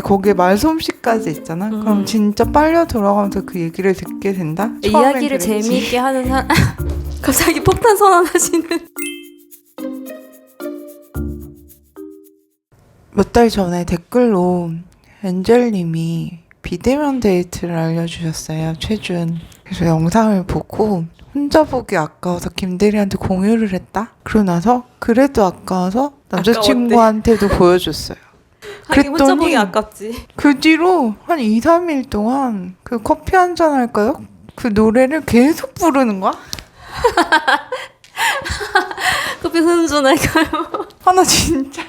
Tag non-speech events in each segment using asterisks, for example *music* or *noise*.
근데 거기에 말솜씨까지 있잖아. 음. 그럼 진짜 빨려 들어가면서 그 얘기를 듣게 된다. 이야기를 그랬지. 재미있게 하는 사람 *laughs* 갑자기 폭탄 선언하시는 몇 달 전에 댓글로 엔젤님이 비대면 데이트를 알려주셨어요. 최준. 그래서 영상을 보고 혼자 보기 아까워서 김대리한테 공유를 했다. 그러고 나서 그래도 아까워서 남자친구한테도 보여줬어요. 혼자 보기 아깝지. 그 뒤로 한 2, 3일 동안 그 커피 한 잔 할까요? 그 노래를 계속 부르는 거야? *laughs* 커피 흔준할까요? *laughs* 하나 진짜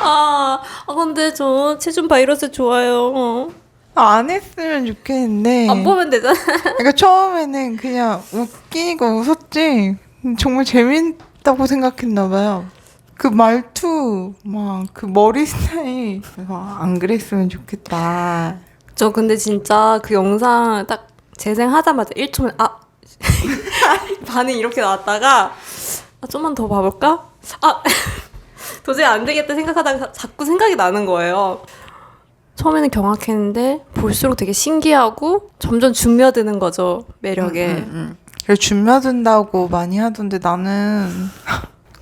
아, 아 근데 저 체중 바이러스 좋아요. 어. 안 했으면 좋겠는데 안 보면 되잖아. *laughs* 그러니까 처음에는 그냥 웃기니까 웃었지 정말 재밌다고 생각했나 봐요. 그 말투 막 그 머리 스타일 아, 안 그랬으면 좋겠다. 저 근데 진짜 그 영상 딱 재생하자마자 1초면 아 *laughs* 반응 이렇게 나왔다가 아 좀만 더 봐볼까? 아 *laughs* 도저히 안 되겠다 생각하다가 자꾸 생각이 나는 거예요. 처음에는 경악했는데 볼수록 되게 신기하고 점점 중며드는 거죠 매력에. 음, 음. 그래서 준며든다고 많이 하던데 나는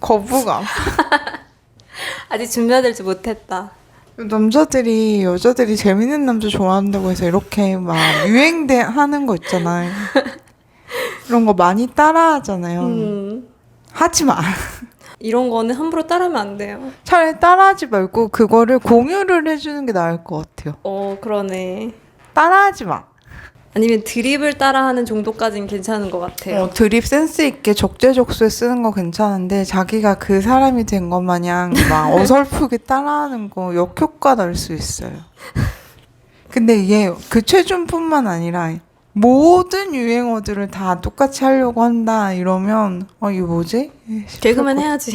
거부감. *laughs* 아직 중며들지 못했다. 남자들이 여자들이 재밌는 남자 좋아한다고 해서 이렇게 막 유행대 하는 거 있잖아요. *laughs* 그런 거 많이 따라하잖아요. 음, 하지 마. *laughs* 이런 거는 함부로 따르면 안 돼요. 차라리 따라하지 말고 그거를 공유를 해주는 게 나을 것 같아요. 어 그러네. 따라하지 마. 아니면 드립을 따라하는 정도까지는 괜찮은 것 같아요. 어, 드립 센스 있게 적재적소에 쓰는 거 괜찮은데 자기가 그 사람이 된 것 마냥 막 *laughs* 어설프게 따라하는 거 역효과 날 수 있어요. 근데 이게 그 최준뿐만 아니라 모든 유행어들을 다 똑같이 하려고 한다 이러면 어 이거 뭐지? 싶을 개그맨 것 해야지.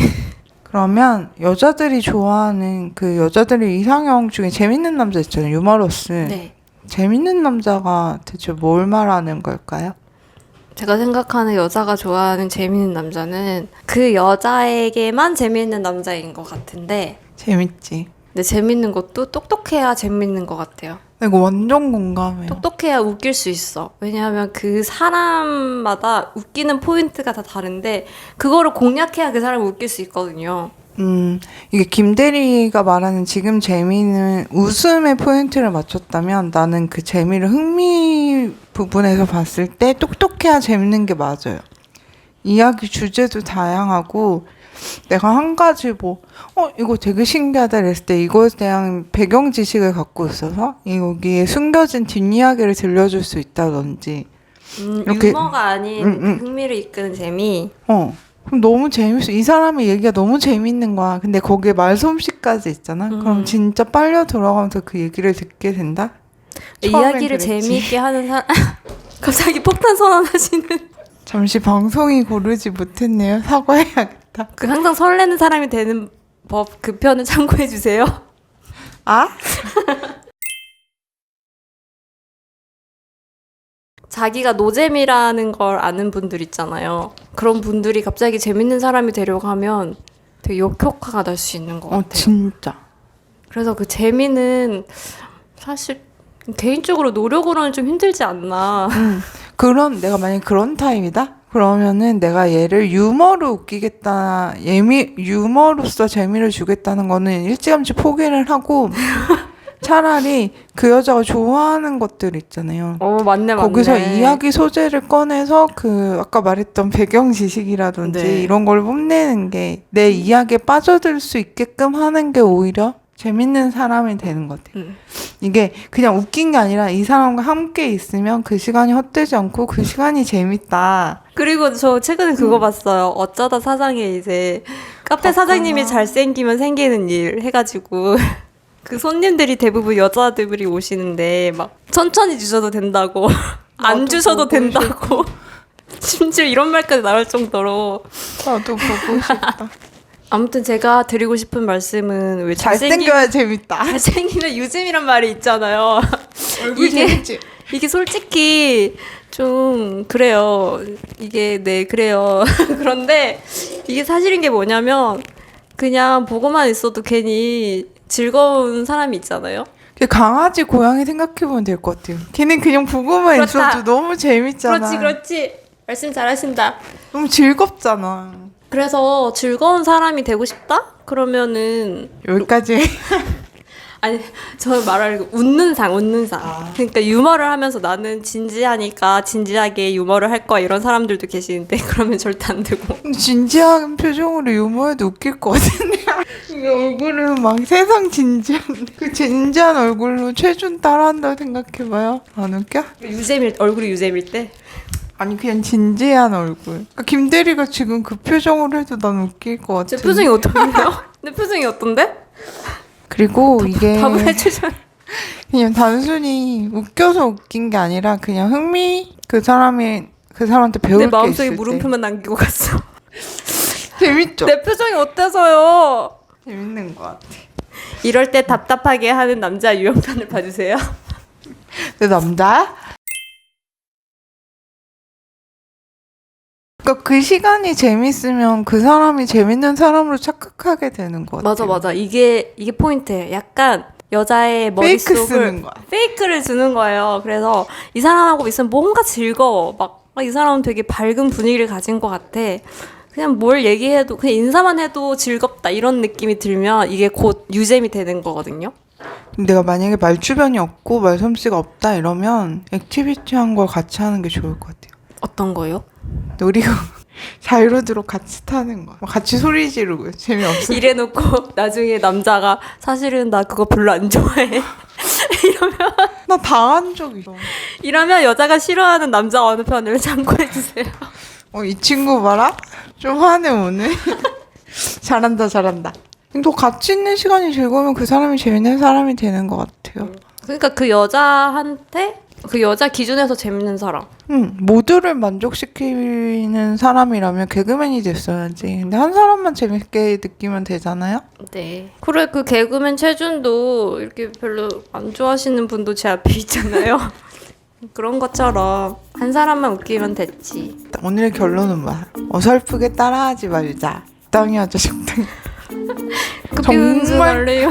그러면 여자들이 좋아하는 그 여자들의 이상형 중에 재밌는 남자 있잖아요. 유머러스. 네. 재밌는 남자가 대체 뭘 말하는 걸까요? 제가 생각하는 여자가 좋아하는 재밌는 남자는 그 여자에게만 재밌는 남자인 것 같은데, 재밌지. 근데 재밌는 것도 똑똑해야 재밌는 것 같아요. 나 이거 완전 공감해요. 똑똑해야 웃길 수 있어. 왜냐하면 그 사람마다 웃기는 포인트가 다 다른데, 그거를 공략해야 그 사람을 웃길 수 있거든요. 음, 이게 김 대리가 말하는 지금 재미는 웃음의 포인트를 맞췄다면 나는 그 재미를 흥미 부분에서 봤을 때 똑똑해야 재밌는 게 맞아요. 이야기 주제도 다양하고 내가 한 가지 뭐, 어, 이거 되게 신기하다 그랬을 때 이거에 대한 배경 지식을 갖고 있어서 여기에 숨겨진 뒷이야기를 들려줄 수 있다든지 음, 이렇게- 유머가 아닌 음, 음. 그 흥미를 이끄는 재미. 어. 그럼 너무 재밌어. 이 사람의 얘기가 너무 재밌는 거야. 근데 거기에 말솜씨까지 있잖아. 음. 그럼 진짜 빨려 들어가면서 그 얘기를 듣게 된다? 이야기를 그랬지. 재미있게 하는 사람. *laughs* 갑자기 폭탄 선언하시는. 잠시 방송이 고르지 못했네요. 사과해야겠다. 그 항상 설레는 사람이 되는 법 그 편을 참고해 주세요. 아? *laughs* 자기가 노잼이라는 걸 아는 분들 있잖아요. 그런 분들이 갑자기 재밌는 사람이 되려고 하면 되게 역효과가 날 수 있는 것 어, 같아요. 진짜. 그래서 그 재미는 사실 개인적으로 노력으로는 좀 힘들지 않나. 음. 그런, 내가 만약 그런 타입이다? 그러면은 내가 얘를 유머로 웃기겠다, 예미, 유머로서 재미를 주겠다는 거는 일찌감치 포기를 하고 차라리 그 여자가 좋아하는 것들 있잖아요. 어 맞네 맞네. 거기서 이야기 소재를 꺼내서 그 아까 말했던 배경 지식이라든지 네. 이런 걸 뽐내는 게 내 이야기에 빠져들 수 있게끔 하는 게 오히려 재밌는 사람이 되는 것 같아요. 음. 이게 그냥 웃긴 게 아니라 이 사람과 함께 있으면 그 시간이 헛되지 않고 그 시간이 재밌다. 그리고 저 최근에 그거 봤어요. 어쩌다 사장에 이제 카페 사장님이 봤구나. 잘생기면 생기는 일 해가지고 그 손님들이 대부분 여자들이 오시는데 막 천천히 주셔도 된다고 *laughs* 안 주셔도 된다고 *laughs* 심지어 이런 말까지 나올 정도로 나도 보고 싶다. *laughs* 아무튼 제가 드리고 싶은 말씀은 왜 잘생겨야 재밌다. 잘생기면 요즘이란 말이 있잖아요. 얼굴 이게- 재밌지? 이게 솔직히 좀 그래요. 이게 네 그래요. 그런데 이게 사실인 게 뭐냐면 그냥 보고만 있어도 괜히 즐거운 사람이 있잖아요. 그 강아지 고양이 생각해보면 될 것 같아요. 걔는 그냥 보고만 그렇다. 있어도 너무 재밌잖아. 그렇지, 그렇지. 말씀 잘하신다. 너무 즐겁잖아. 그래서 즐거운 사람이 되고 싶다? 그러면은 여기까지. *laughs* 아니 저거 웃는 상 웃는 상 아. 그러니까 유머를 하면서 나는 진지하니까 진지하게 유머를 할 거야 이런 사람들도 계시는데 *laughs* 그러면 절대 안 되고 진지한 표정으로 유머해도 웃길 것 같은데. 얼굴은 막 세상 진지한, 그 진지한 얼굴로 최준 따라한다고 생각해봐요. 안 웃겨? 유잼일 얼굴이 유잼일 때 아니, 그냥 진지한 얼굴. 그러니까 김 대리가 지금 그 표정으로 해도 난 웃길 것 같아. 제 표정이 어떤데요? *laughs* 내 표정이 어떤데? 그리고 이게 답을 해주셔 그냥 단순히 웃겨서 웃긴 게 아니라 그냥 흥미 그 사람이 그 사람한테 배울 내게 마음속에 있을 물음표만 남기고 갔어 때 재밌죠? 내 표정이 어때서요? 재밌는 것 같아. 이럴 때 답답하게 하는 남자 유형편을 봐주세요 내 남자야? 그러니까 그 시간이 재밌으면 그 사람이 재밌는 사람으로 착각하게 되는 것 같아. 맞아 맞아 이게 이게 포인트예요 약간 여자의 페이크 머릿속을 쓰는 거야. 페이크를 주는 거예요. 그래서 이 사람하고 있으면 뭔가 즐거워. 막 이 사람은 되게 밝은 분위기를 가진 것 같아. 그냥 뭘 얘기해도 그냥 인사만 해도 즐겁다 이런 느낌이 들면 이게 곧 유잼이 되는 거거든요. 내가 만약에 말주변이 없고 말솜씨가 없다 이러면 액티비티한 걸 같이 하는 게 좋을 것 같아요. 어떤 거요? 놀이공 *laughs* 자유로드로 같이 타는 거야. 같이 소리 지르고 재미없어. *laughs* 이래놓고 나중에 남자가 사실은 나 그거 별로 안 좋아해. *laughs* 이러면 나 당한 적 있어. 이러면 여자가 싫어하는 남자 어느 편을 참고해 주세요. 어, 이 친구 봐라? 좀 화내, 오늘. *laughs* 잘한다, 잘한다. 또 같이 있는 시간이 즐거우면 그 사람이 재밌는 사람이 되는 것 같아요. 그러니까 그 여자한테 그 여자 기준에서 재밌는 사람. 응, 모두를 만족시키는 사람이라면 개그맨이 됐어야지. 근데 한 사람만 재밌게 느끼면 되잖아요? 네. 그래 그 개그맨 최준도 이렇게 별로 안 좋아하시는 분도 제 앞에 있잖아요. *laughs* 그런 것처럼 한 사람만 웃기면 됐지. 오늘의 결론은 뭐야? 어설프게 따라하지 말자. 적당히 하자, 적당히. 급히 운전할래요?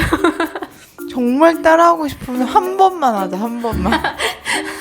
정말 따라하고 싶으면 한 번만 하자, 한 번만. *laughs*